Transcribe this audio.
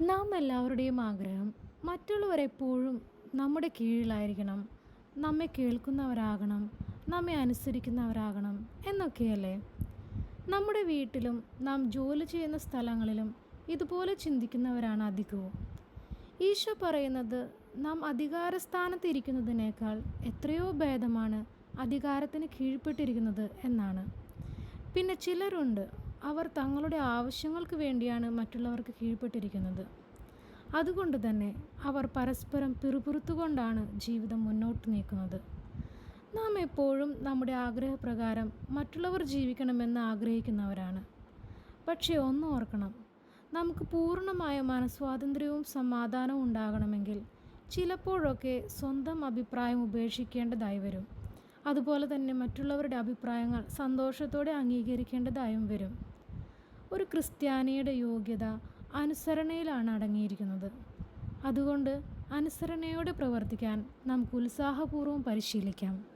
നാം എല്ലാവരുടെയും ആഗ്രഹം മറ്റുള്ളവർ എപ്പോഴും നമ്മുടെ കീഴിലായിരിക്കണം. നമ്മെ കേൾക്കുന്നവരാകണം. നമ്മെ അനുസരിക്കുന്നവരാകണം എന്നൊക്കെയല്ലേ? നമ്മുടെ വീട്ടിലും നാം ജോലി ചെയ്യുന്ന സ്ഥലങ്ങളിലും ഇതുപോലെ ചിന്തിക്കുന്നവരാണ് അധികവും. ഈശോ പറയുന്നത് നാം അധികാരസ്ഥാനത്തിരിക്കുന്നതിനേക്കാൾ എത്രയോ ഭേദമാണ് അധികാരത്തിന് കീഴ്പ്പെട്ടിരിക്കുന്നത് എന്നാണ്. പിന്നെ ചിലരുണ്ട് അവർ തങ്ങളുടെ ആവശ്യങ്ങൾക്ക് വേണ്ടിയാണ് മറ്റുള്ളവർക്ക് കീഴ്പ്പെട്ടിരിക്കുന്നത്. അതുകൊണ്ട് തന്നെ അവർ പരസ്പരം പിറുപിറുത്തുകൊണ്ടാണ് ജീവിതം മുന്നോട്ട് നീക്കുന്നത്. നാം എപ്പോഴും നമ്മുടെ ആഗ്രഹപ്രകാരം മറ്റുള്ളവർ ജീവിക്കണമെന്ന് ആഗ്രഹിക്കുന്നവരാണ്. പക്ഷേ ഒന്ന് ഓർക്കണം നമുക്ക് പൂർണമായ മനസ്വാതന്ത്ര്യവും സമാധാനവും ഉണ്ടാകണമെങ്കിൽ ചിലപ്പോഴൊക്കെ സ്വന്തം അഭിപ്രായം ഉപേക്ഷിക്കേണ്ടതായി വരും. അതുപോലെ തന്നെ മറ്റുള്ളവരുടെ അഭിപ്രായങ്ങൾ സന്തോഷത്തോടെ അംഗീകരിക്കേണ്ടതായും വരും. ഒരു ക്രിസ്ത്യാനിയുടെ യോഗ്യത അനുസരണയിലാണ് അടങ്ങിയിരിക്കുന്നത്. അതുകൊണ്ട് അനുസരണയോടെ പ്രവർത്തിക്കാൻ നമുക്ക് ഉത്സാഹപൂർവം പരിശീലിക്കാം.